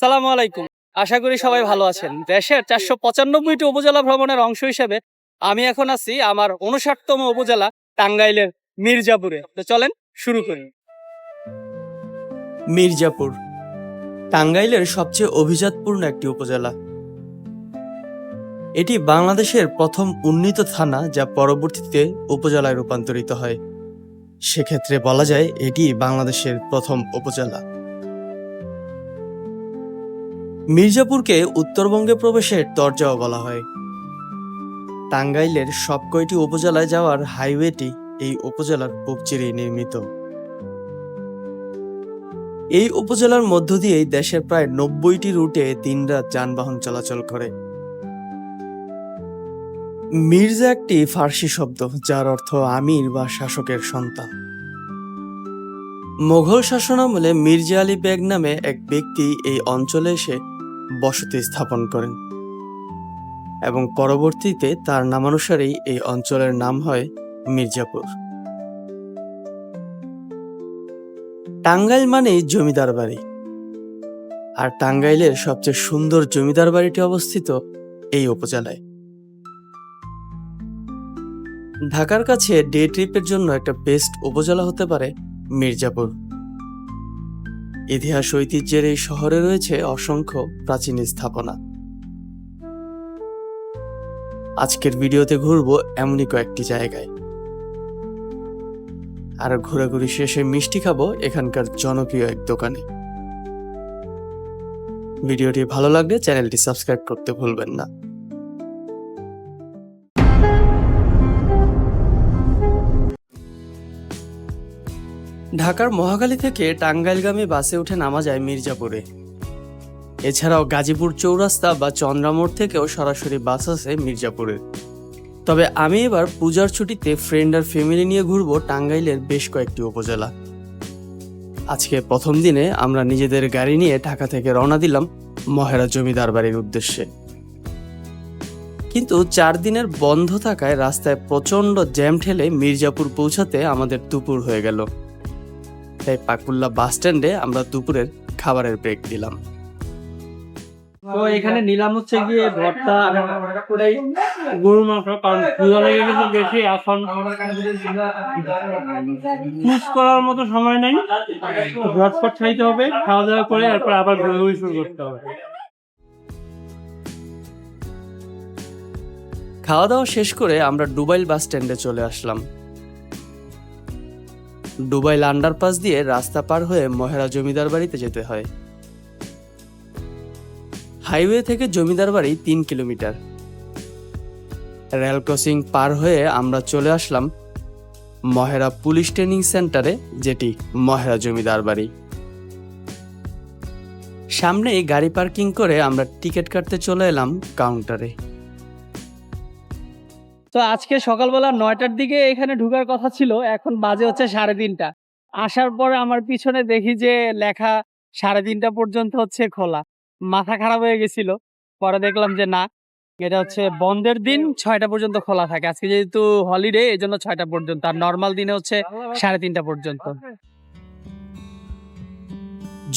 সালামু আলাইকুম। আশা করি সবাই ভালো আছেন। দেশের চারশো পঁচানব্বইটি উপজেলা ভ্রমণের অংশ হিসেবে আমি এখন আছি আমার উনষাটতম উপজেলা টাঙ্গাইলের মির্জাপুরে। তো চলেন শুরু করি। মির্জাপুর, টাঙ্গাইলের সবচেয়ে অভিজাতপূর্ণ একটি উপজেলা। এটি বাংলাদেশের প্রথম উন্নীত থানা যা পরবর্তীতে উপজেলায় রূপান্তরিত হয়। সেক্ষেত্রে বলা যায় এটি বাংলাদেশের প্রথম উপজেলা। মির্জাপুরকে উত্তরবঙ্গে প্রবেশের দরজাও বলা হয়। টাঙ্গাইলের সব কয়টি উপজেলায় যাওয়ার হাইওয়েটি এই উপজেলার পূব চিরেই নির্মিত। এই উপজেলার মধ্য দিয়েই দেশের প্রায় নব্বইটি রুটে দিনরাত যানবাহন চলাচল করে। মির্জা একটি ফার্সি শব্দ, যার অর্থ আমির বা শাসকের সন্তান। মোঘল শাসনামলে মির্জা আলী বেগ নামে এক ব্যক্তি এই অঞ্চলে এসে বসতি স্থাপন করেন এবং পরবর্তীতে তার নামানুসারেই এই অঞ্চলের নাম হয় মির্জাপুর। টাঙ্গাইল মানেই জমিদার বাড়ি। আর টাঙ্গাইলের সবচেয়ে সুন্দর জমিদার বাড়িটি অবস্থিত এই উপজেলায়। ঢাকার কাছে ডে ট্রিপের জন্য একটা বেস্ট উপজেলা হতে পারে মির্জাপুর। ইতিহাস ঐতিহ্যের এই শহরে রয়েছে অসংখ্য প্রাচীন স্থাপনা। আজকের ভিডিওতে ঘুরবো এমনই কয়েকটি জায়গায়। আর ঘোরাঘুরি শেষে মিষ্টি খাব এখানকার জনপ্রিয় এক দোকানে। ভিডিওটি ভালো লাগলে চ্যানেলটি সাবস্ক্রাইব করতে ভুলবেন না। ঢাকার মহাখালী থেকে টাঙ্গাইলগামী বাসে উঠে নামা যায় মির্জাপুরে। এছাড়াও গাজীপুর চৌরাস্তা বা চন্দ্রামোড় থেকেও সরাসরি বাস আছে মির্জাপুরে। তবে আমি এবার পূজার ছুটিতে ফ্রেন্ড আর ফ্যামিলি নিয়ে ঘুরবো টাঙ্গাইলের বেশ কয়েকটি উপজেলা। আজকে প্রথম দিনে আমরা নিজেদের গাড়ি নিয়ে ঢাকা থেকে রওনা দিলাম মহেরা জমিদার বাড়ির উদ্দেশ্যে। কিন্তু চার দিনের বন্ধ থাকায় রাস্তায় প্রচণ্ড জ্যাম ঠেলে মির্জাপুর পৌঁছাতে আমাদের দুপুর হয়ে গেল। তাই পাকুল্লা বাস স্ট্যান্ডে আমরা দুপুরের খাবারের ব্রেক দিলাম। তো এখানে নিলাম হচ্ছে গিয়ে ভর্তা গরু মাংস কারণ ক্ষুধা লেগে গেছে বেশি এখন চুজ করার মতো সময় নেই। ঝটপট খাইতে হবে খাওয়া দাওয়া করে এরপর আবার ঘুরঘুরি শুরু করতে হবে। খাওয়া দাওয়া শেষ করে আমরা ডুবাইল বাস স্ট্যান্ডে চলে আসলাম। ডুবাইল আন্ডারপাস দিয়ে রাস্তা পার হয়ে মহেরা জমিদার বাড়িতে যেতে হয়। হাইওয়ে থেকে জমিদার বাড়ি তিন কিলোমিটার। রেল ক্রসিং পার হয়ে আমরা চলে আসলাম মহেরা পুলিশ ট্রেনিং সেন্টারে, যেটি মহেরা জমিদার বাড়ি। সামনেই গাড়ি পার্কিং করে আমরা টিকিট কাটতে চলে এলাম কাউন্টারে। তো আজকে সকালবেলা নয়টার দিকে এখানে ঢুকার কথা ছিল, এখন বাজে হচ্ছে সাড়ে তিনটা। আসার পরে আমার পিছনে দেখি যে লেখা সাড়ে তিনটা পর্যন্ত হচ্ছে খোলা। মাথা খারাপ হয়ে গেছিল। পরে দেখলাম যে না, এটা হচ্ছে বন্ধের দিন, ছয়টা পর্যন্ত খোলা থাকে। আজকে যেহেতু হলিডে এই জন্য ছয়টা পর্যন্ত। আর নর্মাল দিনে হচ্ছে সাড়ে তিনটা পর্যন্ত।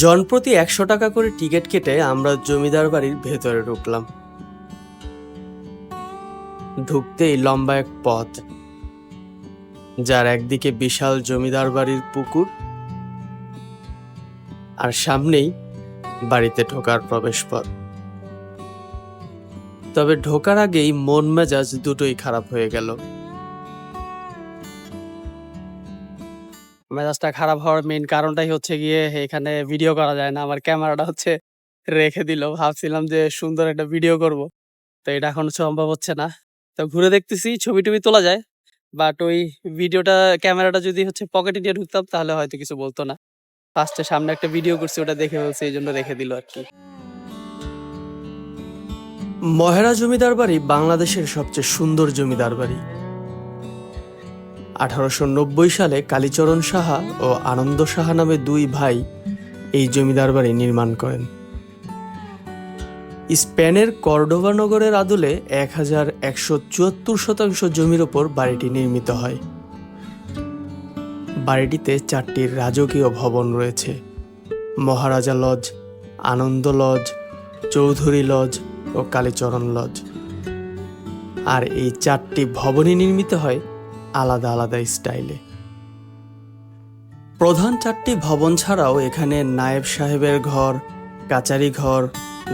জনপ্রতি একশো টাকা করে টিকিট কেটে আমরা জমিদার বাড়ির ভেতরে ঢুকলাম। ঢুকতেই লম্বা এক পথ, যার একদিকে বিশাল জমিদার বাড়ির পুকুর আর সামনেই বাড়িতে ঢোকার প্রবেশপথ। তবে ঢোকার আগেই মন মেজাজ দুটোই খারাপ হয়ে গেল। মেজাজটা খারাপ হওয়ার মেইন কারণটাই হচ্ছে গিয়ে এখানে ভিডিও করা যায় না। আমার ক্যামেরাটা হচ্ছে রেখে দিল। ভাবছিলাম যে সুন্দর একটা ভিডিও করব, তো এটা এখন সম্ভব হচ্ছে না। তো ঘুরে দেখতেছি, ছবি টবি তোলা যায়। বাট ওই ভিডিওটা, ক্যামেরাটা যদি হচ্ছে পকেটে নিয়ে ঢুকতাম, তাহলে হয়তো কিছু বলতো না। ফার্স্টে সামনে একটা ভিডিও করছি, ওটা দেখে বলছে এই জন্য রেখে দিল আর কি। মহেরা জমিদার বাড়ি বাংলাদেশের সবচেয়ে সুন্দর জমিদার বাড়ি। আঠারোশো নব্বই সালে কালীচরণ সাহা ও আনন্দ সাহা নামে দুই ভাই এই জমিদার বাড়ি নির্মাণ করেন। স্পেনের কর্ডোবা নগরের আদলে এক হাজার একশো চুয়াত্তর শতাংশ জমির ওপর বাড়িটি নির্মিত হয়। বাড়িটিতে চারটি রাজকীয় ভবন রয়েছে। Maharaja lodge, Ananda lodge, Chowdhury lodge ও কালীচরণ লজ। আর এই চারটি ভবনই নির্মিত হয় আলাদা আলাদা স্টাইলে। প্রধান চারটি ভবন ছাড়াও এখানে নায়েব সাহেবের ঘর, কাচারি ঘর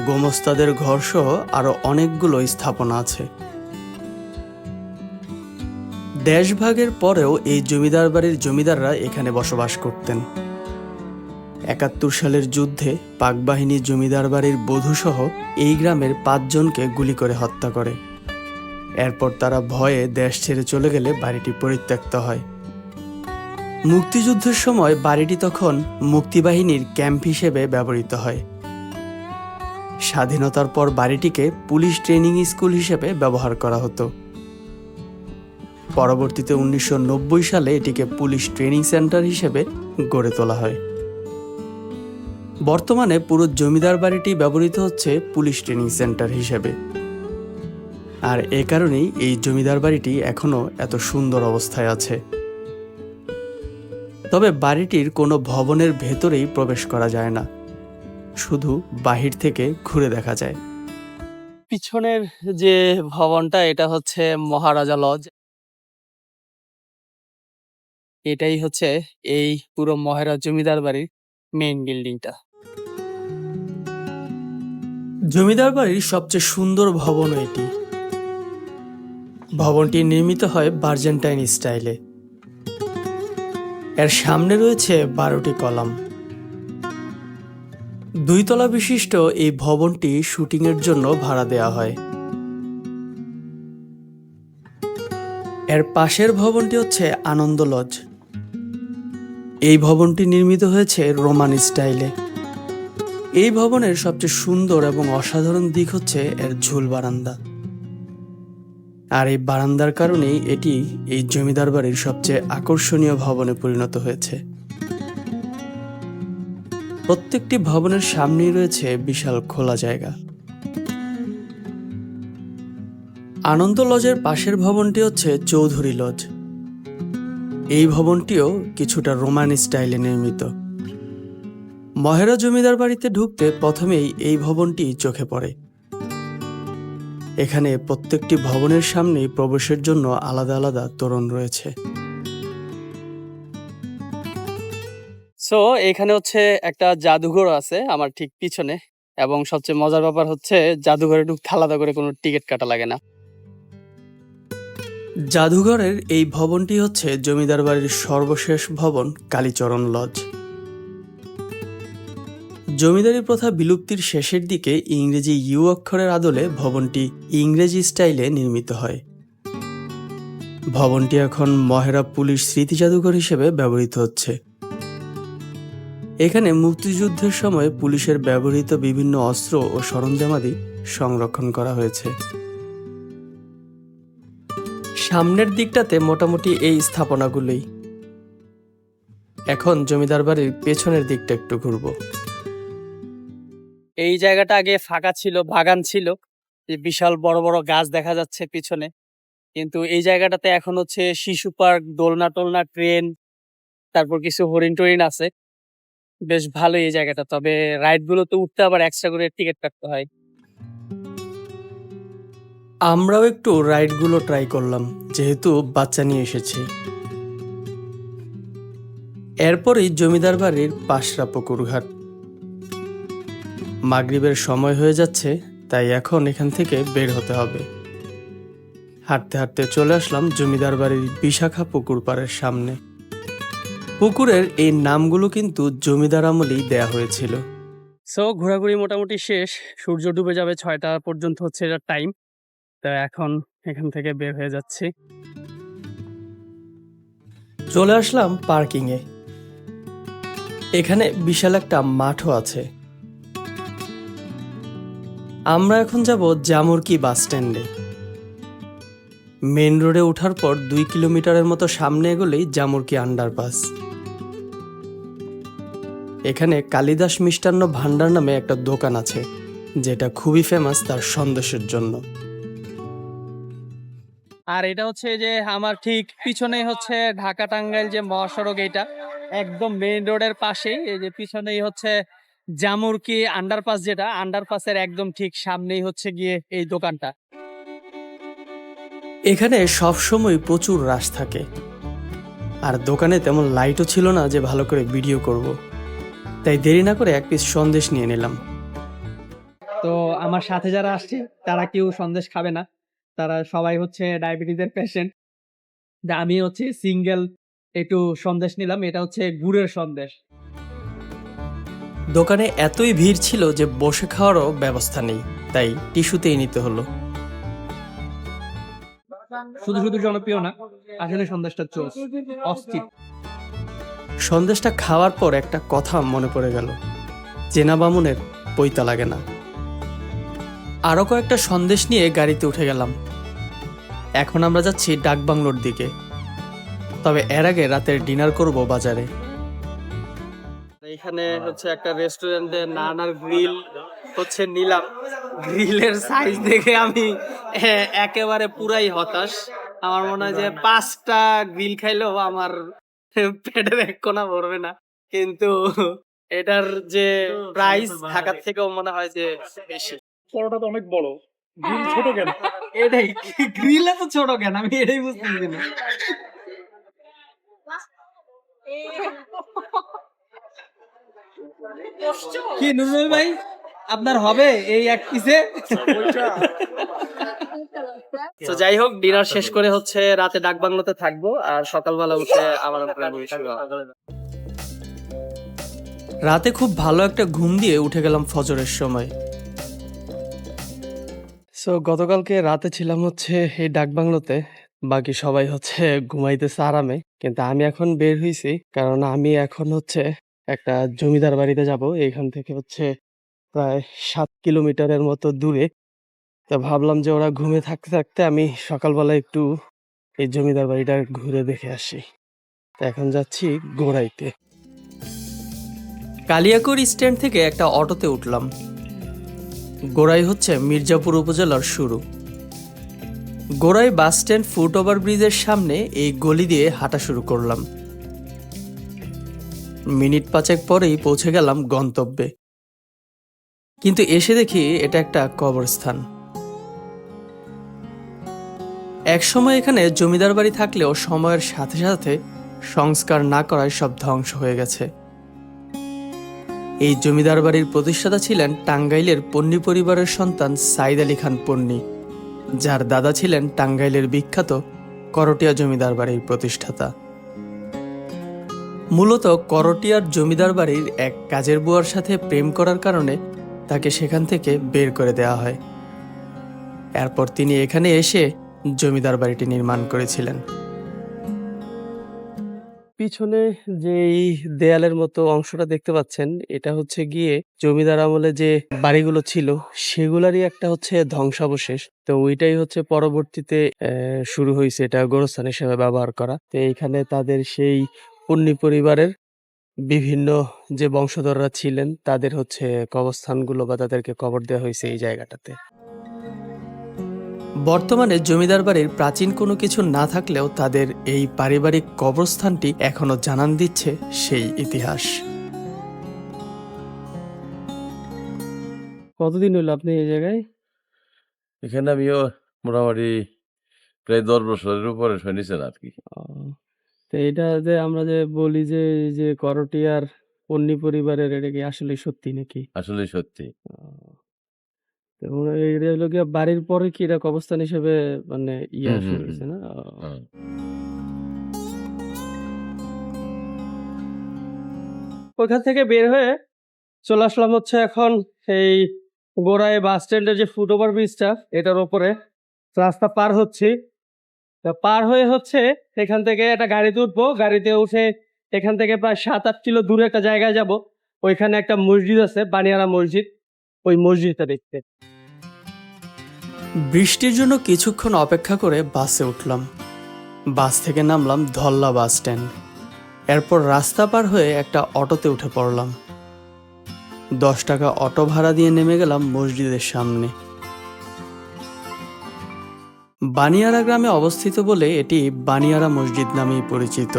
গোমস্তাদের ঘর সহ আরও অনেকগুলো স্থাপনা আছে। দেশভাগের পরেও এই জমিদার বাড়ির জমিদাররা এখানে বসবাস করতেন। একাত্তর সালের যুদ্ধে পাকবাহিনী জমিদার বাড়ির বধূসহ এই গ্রামের পাঁচজনকে গুলি করে হত্যা করে। এরপর তারা ভয়ে দেশ ছেড়ে চলে গেলে বাড়িটি পরিত্যক্ত হয়। মুক্তিযুদ্ধের সময় বাড়িটি তখন মুক্তিবাহিনীর ক্যাম্প হিসেবে ব্যবহৃত হয়। স্বাধীনতার পর বাড়িটিকে পুলিশ ট্রেনিং স্কুল হিসেবে ব্যবহার করা হতো। পরবর্তীতে উনিশশো নব্বই সালে এটিকে পুলিশ ট্রেনিং সেন্টার হিসেবে গড়ে তোলা হয়। বর্তমানে পুরো জমিদার বাড়িটি ব্যবহৃত হচ্ছে পুলিশ ট্রেনিং সেন্টার হিসেবে। আর এ কারণেই এই জমিদার বাড়িটি এখনও এত সুন্দর অবস্থায় আছে। তবে বাড়িটির কোনো ভবনের ভেতরেই প্রবেশ করা যায় না। শুধু বাহির থেকে ঘুরে দেখা যায়। পিছনের যে ভবনটা এটা হচ্ছে মহারাজা লজ। এটাই হচ্ছে এই পুরো মহারাজ জমিদার বাড়ির মেইন বিল্ডিংটা জমিদার বাড়ির সবচেয়ে সুন্দর ভবন এটি। ভবনটি নির্মিত হয় বার্জেন্টাইন স্টাইলে। এর সামনে রয়েছে বারোটি কলাম। দুই তলা বিশিষ্ট এই ভবনটি শুটিংয়ের জন্য ভাড়া দেওয়া হয়। এর পাশের ভবনটি হচ্ছে আনন্দ লজ। এই ভবনটি নির্মিত হয়েছে রোমান স্টাইলে। এই ভবনের সবচেয়ে সুন্দর এবং অসাধারণ দিক হচ্ছে এর ঝুল বারান্দা। আর এই বারান্দার কারণেই এটি এই জমিদার বাড়ির সবচেয়ে আকর্ষণীয় ভবনে পরিণত হয়েছে। প্রত্যেকটি ভবনের সামনেই রয়েছে বিশাল খোলা জায়গা। আনন্দ লজের পাশের ভবনটি হচ্ছে চৌধুরী লজ। এই ভবনটিও কিছুটা রোমান স্টাইলে নির্মিত। মহেরা জমিদার বাড়িতে ঢুকতে প্রথমেই এই ভবনটি চোখে পড়ে। এখানে প্রত্যেকটি ভবনের সামনেই প্রবেশের জন্য আলাদা আলাদা তোরণ রয়েছে। সো এখানে হচ্ছে একটা জাদুঘর আছে আমার ঠিক পিছনে এবং সবচেয়ে মজার ব্যাপার হচ্ছে জাদুঘরে ঢুকতে আলাদা করে কোনো টিকিট কাটা লাগে না। জাদুঘরের এই ভবনটি হচ্ছে জমিদার বাড়ির সর্বশেষ ভবন, কালীচরণ লজ। জমিদারি প্রথা বিলুপ্তির শেষের দিকে ইংরেজি ইউ অক্ষরের আদলে ভবনটি ইংরেজি স্টাইলে নির্মিত হয়। ভবনটি এখন মহেরা পুলিশ স্মৃতি জাদুঘর হিসেবে ব্যবহৃত হচ্ছে। এখানে মুক্তিযুদ্ধের সময় পুলিশের ব্যবহৃত বিভিন্ন অস্ত্র ও সরঞ্জামাদি সংরক্ষণ করা হয়েছে। সামনের দিকটাতে মোটামুটি এই স্থাপনাগুলোই। এখন জমিদার বাড়ির পেছনের দিকটা একটু ঘুরবো। এই জায়গাটা আগে ফাঁকা ছিল, বাগান ছিল। বিশাল বড় বড় গাছ দেখা যাচ্ছে পিছনে। কিন্তু এই জায়গাটাতে এখন হচ্ছে শিশু পার্ক, দোলনা টোলনা, ট্রেন, তারপর কিছু হরিণ টরিন আছে। বেশ ভালো এই জায়গাটা। তবে রাইড গুলোতে উঠতে আবার এক্সট্রা করে টিকিট কাটতে হয়। আমরাও একটু রাইডগুলো ট্রাই করলাম, যেহেতু বাচ্চা নিয়ে এসেছি। এরপরই জমিদার বাড়ির পাশরা পুকুরঘাট। মাগরিবের সময় হয়ে যাচ্ছে, তাই এখন এখান থেকে বের হতে হবে। হাঁটতে হাঁটতে চলে আসলাম জমিদার বাড়ির বিশাখা পুকুর পাড়ের সামনে। পুকুরের এই নামগুলো কিন্তু জমিদার আমলেই দেয়া হয়েছিল। সো ঘোরাঘুরি মোটামুটি শেষ। সূর্য ডুবে যাবে ছয়টা পর্যন্ত হচ্ছে এটা টাইম তো এখন এখান থেকে বের হয়ে যাচ্ছি। চলে আসলাম পার্কিংয়ে এখানে বিশাল একটা মাঠও আছে। আমরা এখন যাব জামুরকি বাস স্ট্যান্ডে। মেন রোডে ওঠার পর দুই কিলোমিটারের মতো সামনে এগোলেই জামুরকি আন্ডারপাস এখানে কালিদাস মিষ্টান্ন ভান্ডার নামে একটা দোকান আছে যেটা খুবই ফেমাস তার সন্দেশের জন্য। আর এটা হচ্ছে যে আমার ঠিক পিছনেই হচ্ছে ঢাকা টাঙ্গাইল যে মহাসড়ক এটা একদম মেইন রোডের পাশেই। এই যে পিছনেই হচ্ছে জামুরকি আন্ডারপাস যেটা আন্ডারপাসের একদম ঠিক সামনেই হচ্ছে গিয়ে এই দোকানটা। এখানে সবসময় প্রচুর রাশ থাকে। আর দোকানে তেমন লাইটও ছিল না যে ভালো করে ভিডিও করব। তাই দেরি না করে এক পিস সন্দেশ নিয়ে নিলাম। তো আমার সাথে যারা আসছে তারা কেউ সন্দেশ খাবে না। তারা সবাই হচ্ছে ডায়াবেটিসের পেশেন্ট আমি হচ্ছে সিঙ্গেল একটু সন্দেশ নিলাম এটা হচ্ছে গুড়ের সন্দেশ। দোকানে এতই ভিড় ছিল যে বসে খাওয়ারও ব্যবস্থা নেই তাই টিস্যুতেই নিতে হলো। শুধু শুধু জনপ্রিয় না আসলে সন্দেশটা চোস অস্থির। সন্দেশটা খাওয়ার পর একটা কথা মনে পড়ে গেল। চেনা বামুনের পৈতা লাগে না। আরও কয়েকটা সন্দেশ নিয়ে গাড়িতে উঠে গেলাম। এখন আমরা যাচ্ছি ডাকবাংলোর দিকে। তবে এর আগে রাতের ডিনার করব বাজারে। এখানে হচ্ছে একটা রেস্টুরেন্টে নান আর গ্রিল হচ্ছে নিলাম। গ্রিলের সাইজ দেখে আমি একেবারে পুরাই হতাশ। আমার মনে হয় যে পাঁচটা গ্রিল খাইলেও আমার পেটের এক কোনা ভরবে না। কিন্তু এটার যে প্রাইস ঢাকার থেকেও মনে হয় যে বেশি। পরোটা তো অনেক বড়। গ্রিল ছোট কেন? এটাই গ্রিল এত ছোট কেন? আমি এটাই বুঝতেছি না। কি নুরুল ভাই? আপনার হবে এই এক পিসে তো যাই হোক ডিনার শেষ করে হচ্ছে রাতে ডাক বাংলোতে থাকব আর সকালবেলা উঠে আবার রাতে খুব ভালো একটা ঘুম দিয়ে উঠে গেলাম ফজরের সময়। সো গতকালকে রাতে ছিলাম হচ্ছে এই ডাক বাংলোতে বাকি সবাই হচ্ছে ঘুমাইতেছে আরামে কিন্তু আমি এখন বের হইছি কারণ আমি এখন হচ্ছে একটা জমিদার বাড়িতে যাব এইখান থেকে হচ্ছে প্রায় সাত কিলোমিটারের মতো দূরে। তা ভাবলাম যে ওরা ঘুমে থাকতে থাকতে আমি সকালবেলা একটু এই জমিদার বাড়িটা ঘুরে দেখে আসি। তা এখন যাচ্ছি গোড়াইতে। কালিয়াকুর স্ট্যান্ড থেকে একটা অটোতে উঠলাম। গোড়াই হচ্ছে মির্জাপুর উপজেলার শুরু। Gorai bus stand foot over ব্রিজের সামনে এই গলি দিয়ে হাঁটা শুরু করলাম। মিনিট পাঁচেক পরেই পৌঁছে গেলাম গন্তব্যে। কিন্তু এসে দেখি এটা একটা কবরস্থান। একসময় এখানে জমিদার বাড়ি থাকলেও সময়ের সাথে সাথে সংস্কার না করায় সব ধ্বংস হয়ে গেছে। এই জমিদার বাড়ির প্রতিষ্ঠাতা ছিলেন টাঙ্গাইলের পন্নী পরিবারের সন্তান সাইদ আলী খান পন্নী, যার দাদা ছিলেন টাঙ্গাইলের বিখ্যাত করটিয়া জমিদার বাড়ির প্রতিষ্ঠাতা। মূলত করটিয়ার জমিদার বাড়ির এক কাজের বুয়ার সাথে প্রেম করার কারণে তাকে সেখান থেকে বের করে দেওয়া হয়। এরপর তিনি এখানে এসে জমিদার বাড়িটি নির্মাণ করেছিলেন। পিছনে যে এই দেয়ালের মতো অংশটা দেখতে পাচ্ছেন, এটা হচ্ছে গিয়ে জমিদার আমলে যে বাড়িগুলো ছিল, সেগুলারই একটা হচ্ছে ধ্বংসাবশেষ। তো ওইটাই হচ্ছে পরবর্তীতে শুরু হয়েছে। এটা গোরস্থান হিসেবে ব্যবহার করা। তো এইখানে তাদের সেই পন্নী পরিবারের বিভিন্ন যে বংশধররা ছিলেন তাদের হচ্ছে কবরস্থানগুলো বা তাদেরকে কবর দেওয়া হয়েছে এই জায়গাটাতে। বর্তমানে জমিদার বাড়ির প্রাচীন কোনো কিছু না থাকলেও তাদের এই পারিবারিক কবরস্থানটি এখনও জানান দিচ্ছে সেই ইতিহাস। কতদিন হলো আপনি এই জায়গায়? এখানে আমিও মোটামুটি প্রায় দশ বছরের উপরে শুনেছেন আর কি। তো এটা যে আমরা যে বলি যে এই যে করটিয়ার পন্নী পরিবারের এটা কি আসলে সত্যি নাকি? আসলে সত্যি। তো এটা হলো গিয়ে বাড়ির পরে কি এটা কবরস্থান হিসেবে মানে ইয়া হুম, হুম, শুরু হুম। হয়েছে না। ওইখান থেকে বের হয়ে চলে আসলাম হচ্ছে এখন এই গোড়ায় বাস স্ট্যান্ডের যে ফুট ওভার ব্রিজটা এটার ওপরে। রাস্তা পার হচ্ছি। তা পার হয়ে হচ্ছে এখান থেকে একটা গাড়িতে উঠবো। গাড়িতে উঠে এখান থেকে প্রায় সাত আট কিলো দূরে একটা জায়গায় যাব। ওইখানে একটা মসজিদ আছে, বানিয়ারা মসজিদ। ওই মসজিদটা দেখতে। বৃষ্টির জন্য কিছুক্ষণ অপেক্ষা করে বাসে উঠলাম। বাস থেকে নামলাম ধল্লা বাস স্ট্যান্ড। এরপর রাস্তা পার হয়ে একটা অটোতে উঠে পড়লাম। দশ টাকা অটো ভাড়া দিয়ে নেমে গেলাম মসজিদের সামনে। বানিয়ারা গ্রামে অবস্থিত বলে এটি বানিয়ারা মসজিদ নামেই পরিচিত।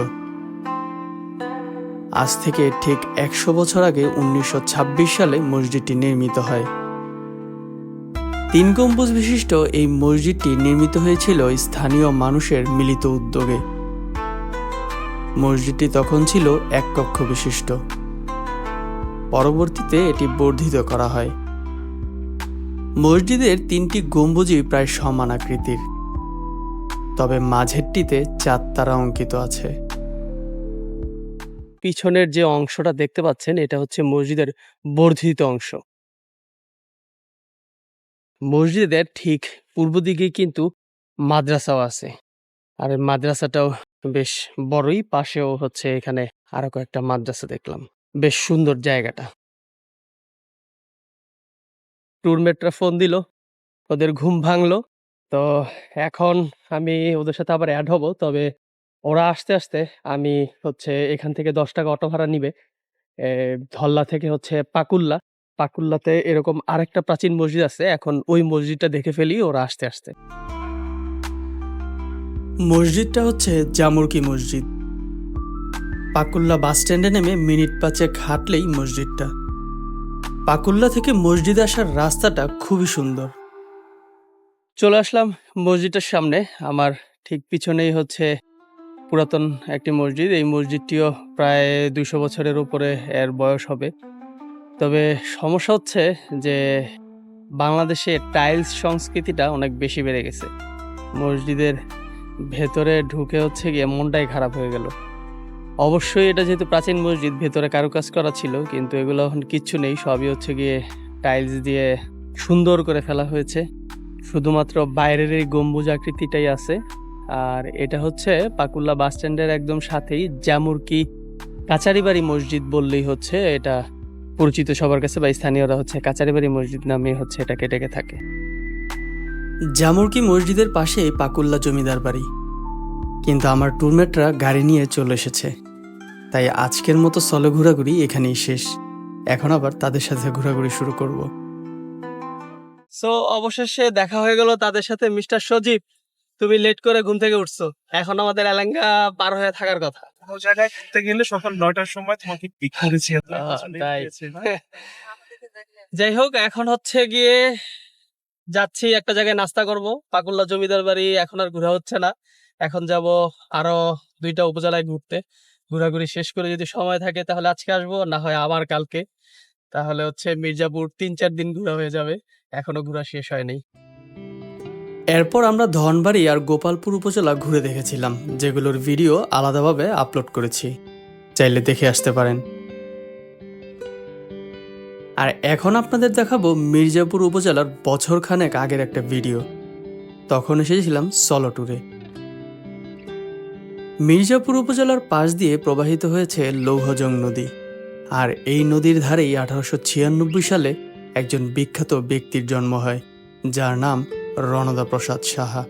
আজ থেকে ঠিক একশো বছর আগে উনিশশো ছাব্বিশ সালে মসজিদটি নির্মিত হয়। তিন গম্বুজ বিশিষ্ট এই মসজিদটি নির্মিত হয়েছিল স্থানীয় মানুষের মিলিত উদ্যোগে। মসজিদটি তখন ছিল এক কক্ষ বিশিষ্ট। পরবর্তীতে এটি বর্ধিত করা হয়। মসজিদের তিনটি গম্বুজই প্রায় সমান আকৃতির। তবে মাঝেরটিতে চার তারা অঙ্কিত আছে। পিছনের যে অংশটা দেখতে পাচ্ছেন, এটা হচ্ছে মসজিদের বর্ধিত অংশ। মসজিদের ঠিক পূর্ব দিকে কিন্তু মাদ্রাসাও আছে। আর মাদ্রাসাটাও বেশ বড়ই, পাশেও হচ্ছে এখানে আরও কয়েকটা মাদ্রাসা দেখলাম। বেশ সুন্দর জায়গাটা। ট্যুরমেটরা ফোন দিল, ওদের ঘুম ভাঙলো। তো এখন আমি ওদের সাথে আবার অ্যাড হব, তবে ওরা আসতে আসতে আমি হচ্ছে এখান থেকে দশ টাকা অটো ভাড়া নিবে। ধল্লা থেকে হচ্ছে পাকুল্লা। পাকুল্লাতে এরকম আরেকটা প্রাচীন মসজিদ আছে, এখন ওই মসজিদটা দেখে ফেলি, ওরা আসতে আসতে। মসজিদটা হচ্ছে জামুরকি মসজিদ। পাকুল্লা বাস স্ট্যান্ডে নেমে মিনিট পাঁচেক হাঁটলেই মসজিদটা। পাকুল্লা থেকে মসজিদে আসার রাস্তাটা খুবই সুন্দর। চলে আসলাম মসজিদটার সামনে। আমার ঠিক পিছনেই হচ্ছে পুরাতন একটি মসজিদ। এই মসজিদটিও প্রায় দুশো বছরের উপরে এর বয়স হবে। তবে সমস্যা হচ্ছে যে বাংলাদেশে টাইলস সংস্কৃতিটা অনেক বেশি বেড়ে গেছে। মসজিদের ভেতরে ঢুকে হচ্ছে গিয়ে মনটাই খারাপ হয়ে গেল। অবশ্যই এটা যেহেতু প্রাচীন মসজিদ, ভেতরে কারুকাজ করা ছিল, কিন্তু এগুলো এখন কিচ্ছু নেই, সবই হচ্ছে গিয়ে টাইলস দিয়ে সুন্দর করে ফেলা হয়েছে। শুধুমাত্র বাইরের এই গম্বুজ আকৃতিটাই আছে। আর এটা হচ্ছে পাকুল্লা বাস স্ট্যান্ডের একদম সাথেই জামুরকি কাচারিবাড়ি মসজিদ বললেই হচ্ছে, এটা পরিচিত সবার কাছে বা স্থানীয়রা হচ্ছে কাচারিবাড়ি মসজিদ নামে হচ্ছে এটাকে ডেকে থাকে। জামুরকি মসজিদের পাশে পাকুল্লা জমিদার বাড়ি। কিন্তু আমার টুরমেটরা গাড়ি নিয়ে চলে এসেছে। তাই আজকের মতো চলো ঘোরাঘুরি এখানেই শেষ। এখন আবার তাদের সাথে ঘোরাঘুরি শুরু করব। সো অবশেষে দেখা হয়ে গেল তাদের সাথে মিস্টার সজীব। তুমি লেট করে ঘুম থেকে উঠছো। এখন আমাদের এলাঙ্গা পার হয়ে থাকার কথা। কোনো জায়গায় ঘুরতে গেলে সকাল নয়টার সময় তোমাকে পিক করেছি এত আহ, পছন্দ তাই। হয়েছে না? যাই হোক এখন হচ্ছে গিয়ে যাচ্ছি একটা জায়গায় নাস্তা করব। পাকুল্লা জমিদার বাড়ি এখন আর ঘোরা হচ্ছে না। এখন যাব আরও দুইটা উপজেলায় ঘুরতে। ঘোরাঘুরি শেষ করে যদি সময় থাকে তাহলে আজকে আসব, না হয় আবার কালকে। তাহলে হচ্ছে মির্জাপুর তিন চার দিন ঘোরা হয়ে যাবে। এখনও ঘোরা শেষ হয়নি। এরপর আমরা ধনবাড়ি আর গোপালপুর উপজেলা ঘুরে দেখেছিলাম, যেগুলোর ভিডিও আলাদাভাবে আপলোড করেছি। চাইলে দেখে আসতে পারেন। আর এখন আপনাদের দেখাবো মির্জাপুর উপজেলার বছরখানেক আগের একটা ভিডিও। তখন এসেছিলাম সলো ট্যুরে মির্জাপুর উপজেলার পাশ দিয়ে প্রবাহিত হয়েছে লৌহজং নদী। আর এই নদীর ধারেই আঠারোশো ছিয়ানব্বই সালে একজন বিখ্যাত ব্যক্তির জন্ম হয়, যার নাম রণদা প্রসাদ সাহা।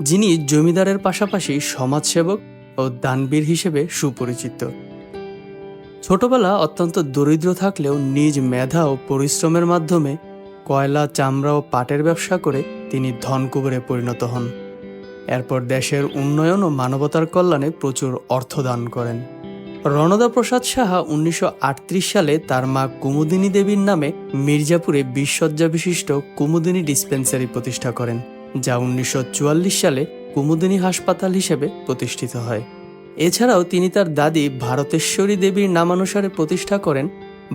যিনি জমিদারের পাশাপাশি সমাজসেবক ও দানবীর হিসেবে সুপরিচিত। ছোটবেলা অত্যন্ত দরিদ্র থাকলেও নিজ মেধা ও পরিশ্রমের মাধ্যমে কয়লা, চামড়া ও পাটের ব্যবসা করে তিনি ধনকুবেরে পরিণত হন। এরপর দেশের উন্নয়ন ও মানবতার কল্যাণে প্রচুর অর্থ দান করেন। রণদা প্রসাদ সাহা উনিশশো আটত্রিশ সালে তার মা কুমুদিনী দেবীর নামে মির্জাপুরে বিশসজ্জা বিশিষ্ট কুমুদিনী ডিসপেন্সারি প্রতিষ্ঠা করেন, যা উনিশশো চুয়াল্লিশ সালে কুমুদিনী হাসপাতাল হিসেবে প্রতিষ্ঠিত হয়। এছাড়াও তিনি তার দাদি ভারতেশ্বরী দেবীর নামানুসারে প্রতিষ্ঠা করেন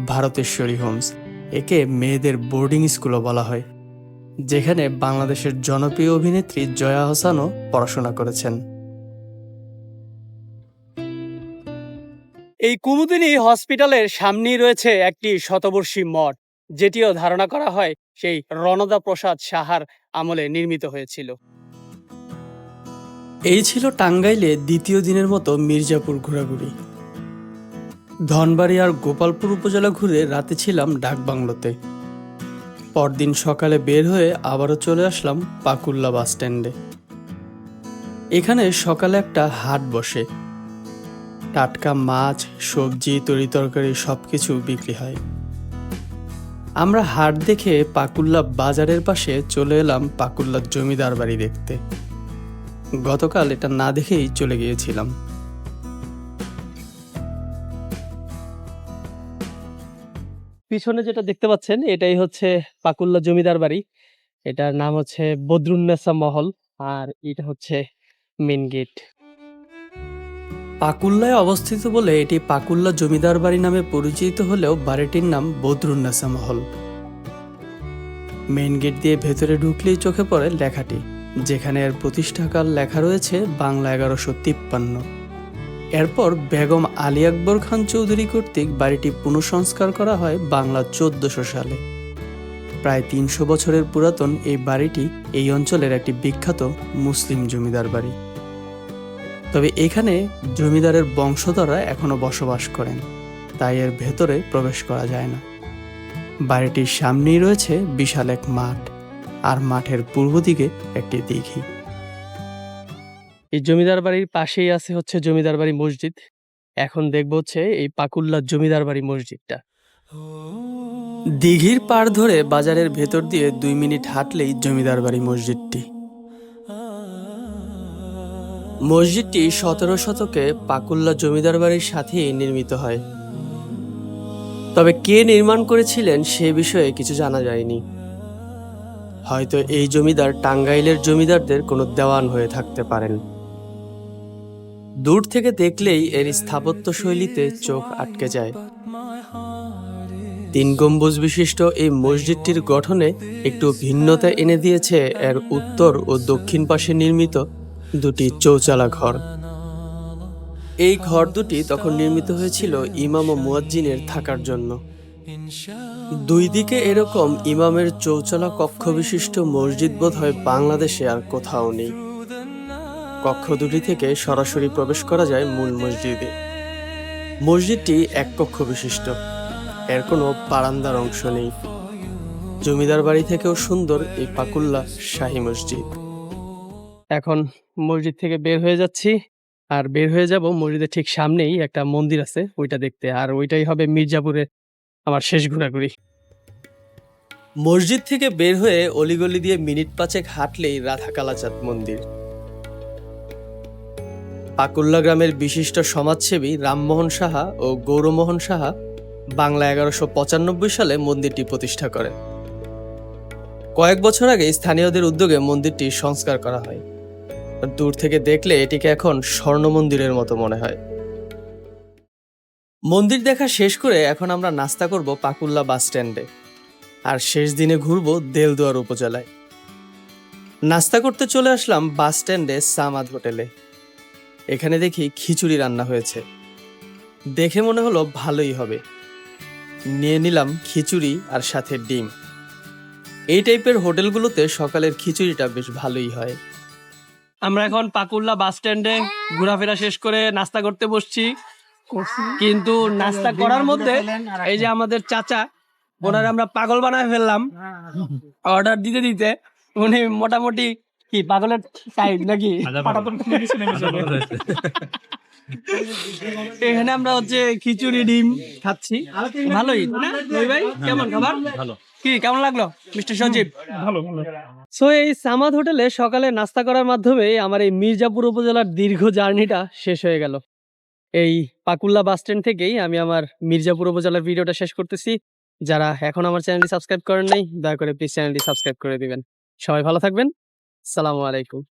ভারতেশ্বরী হোমস, একে মেয়েদের বোর্ডিং স্কুলও বলা হয়। যেখানে বাংলাদেশের জনপ্রিয় অভিনেত্রী জয়া হোসানও পড়াশোনা করেছেন। এই কুমুদিনী হসপিটালের সামনেই রয়েছে একটি শতবর্ষী মঠ যেটিও ধারণা করা হয় সেই রণদা প্রসাদ সাহার আমলে নির্মিত হয়েছিল। এই ছিল টাঙ্গাইলে দ্বিতীয় দিনের মতো মির্জাপুর ঘোরাঘুরি। ধনবাড়ি আর গোপালপুর উপজেলা ঘুরে রাতে ছিলাম ডাকবাংলোতে। পরদিন সকালে বের হয়ে আবারও চলে আসলাম পাকুল্লা বাস স্ট্যান্ডে। এখানে সকালে একটা হাট বসে। টাটকা মাছ, সবজি তরিতরকারি সব কিছু বিক্রি হয়। আমরা হাট দেখে পাকুল্লা বাজারের পাশে চলে এলাম পাকুল্লার জমিদার বাড়ি দেখতে। গতকাল এটা না দেখেই চলে গিয়েছিলাম। পিছনে যেটা দেখতে পাচ্ছেন, এটাই হচ্ছে পাকুল্লা জমিদার বাড়ি। এটার নাম হচ্ছে বদরুন্নেসা মহল, আর এটা হচ্ছে মেন গেট। পাকুল্লায় অবস্থিত বলে এটি পাকুল্লা জমিদার বাড়ি নামে পরিচিত হলেও বাড়িটির নাম বদরুন্নাসা মহল। মেইন গেট দিয়ে ভেতরে ঢুকলেই চোখে পড়ে লেখাটি, যেখানে এর প্রতিষ্ঠাকাল লেখা রয়েছে বাংলা এগারোশো তিপ্পান্ন। এরপর বেগম আলী আকবর খান চৌধুরী কর্তৃক বাড়িটি পুনঃসংস্কার করা হয় বাংলা চোদ্দশো সালে। প্রায় তিনশো বছরের পুরাতন এই বাড়িটি এই অঞ্চলের একটি বিখ্যাত মুসলিম জমিদার বাড়ি। তবে এখানে জমিদারের বংশধররা এখনও বসবাস করেন, তাই এর ভেতরে প্রবেশ করা যায় না। বাড়িটির সামনেই রয়েছে বিশাল এক মাঠ, আর মাঠের পূর্ব দিকে একটি দিঘি। এই জমিদার বাড়ির পাশেই আছে হচ্ছে জমিদার বাড়ি মসজিদ। এখন দেখব হচ্ছে এই পাকুল্লা জমিদার বাড়ি মসজিদটা। দিঘির পাড় ধরে বাজারের ভেতর দিয়ে দুই মিনিট হাঁটলেই জমিদার বাড়ি মসজিদটি। মসজিদটি সতেরো শতকে পাকুল্লা জমিদার বাড়ির সাথেই নির্মিত হয়। তবে কে নির্মাণ করেছিলেন সে বিষয়ে কিছু জানা যায়নি। হয়তো এই জমিদার টাঙ্গাইলের জমিদারদের কোনো দেওয়ান হয়ে থাকতে পারেন। দূর থেকে দেখলেই এর স্থাপত্য শৈলীতে চোখ আটকে যায়। তিন গম্বুজ বিশিষ্ট এই মসজিদটির গঠনে একটু ভিন্নতা এনে দিয়েছে এর উত্তর ও দক্ষিণ পাশে নির্মিত দুটি চৌচালা ঘর। এই ঘর দুটি তখন নির্মিত হয়েছিল ইমাম ও মুয়াজ্জিনের থাকার জন্য। দুই দিকে এরকম ইমামের চৌচালা কক্ষ বিশিষ্ট মসজিদ বোধ হয় বাংলাদেশে আর কোথাও নেই। কক্ষ দুটি থেকে সরাসরি প্রবেশ করা যায় মূল মসজিদে। মসজিদটি এক কক্ষ বিশিষ্ট। এর কোনো বারান্দার অংশ নেই। জমিদার বাড়ি থেকেও সুন্দর এই পাকুল্লা শাহী মসজিদ। এখন মসজিদ থেকে বের হয়ে যাচ্ছি। আর বের হয়ে যাব মসজিদের ঠিক সামনেই একটা মন্দির আছে, ওইটা দেখতে। আর ওইটাই হবে মির্জাপুরে আমার শেষ ঘোরাঘুরি। মসজিদ থেকে বের হয়ে অলিগলি দিয়ে মিনিট পাঁচেক হাঁটলেই রাধা কালাচাঁদ মন্দির। পাকুল্লা গ্রামের বিশিষ্ট সমাজসেবী রামমোহন সাহা ও গৌরমোহন সাহা বাংলা এগারোশো পঁচানব্বই সালে মন্দিরটি প্রতিষ্ঠা করেন। কয়েক বছর আগে স্থানীয়দের উদ্যোগে মন্দিরটি সংস্কার করা হয়। দূর থেকে দেখলে এটিকে এখন স্বর্ণ মন্দিরের মতো মনে হয়। মন্দির দেখা শেষ করে এখন আমরা নাস্তা করব পাকুল্লা বাস স্ট্যান্ডে। আর শেষ দিনে ঘুরবো দেলদুয়ার উপজেলায়। নাস্তা করতে চলে আসলাম বাস স্ট্যান্ডে সামাদ হোটেলে। এখানে দেখি খিচুড়ি রান্না হয়েছে। দেখে মনে হলো ভালোই হবে। নিয়ে নিলাম খিচুড়ি আর সাথে ডিম। এই টাইপের হোটেলগুলোতে সকালের খিচুড়িটা বেশ ভালোই হয়। আমরা এখন পাকুল্লা বাস স্ট্যান্ডে ঘোরাফেরা শেষ করে নাস্তা করতে বসছি। কিন্তু নাস্তা করার মধ্যে এই যে আমাদের চাচা ওনার আমরা পাগল বানায় ফেললাম। অর্ডার দিতে দিতে উনি মোটামুটি কি পাগলের সাইড নাকি? এখানে আমরা হচ্ছে খিচুড়ি ডিম খাচ্ছি। ভালোই না? রবি ভাই কেমন খাবার? কি কেমন লাগল মিস্টার সঞ্জীব ভালো ভালো। সো এই সামাদ হোটেলে সকালে নাস্তা করার মাধ্যমে আমার এই মির্জাপুর উপজেলার দীর্ঘ জার্নিটা শেষ হয়ে গেল। এই পাকুল্লা বাস স্ট্যান্ড থেকেই আমি আমার মির্জাপুর উপজেলার ভিডিওটা শেষ করতেছি। যারা এখন আমার চ্যানেলটি সাবস্ক্রাইব করেন নাই দয়া করে প্লিজ চ্যানেলটি সাবস্ক্রাইব করে দিবেন। সবাই ভালো থাকবেন। সালামু আলাইকুম।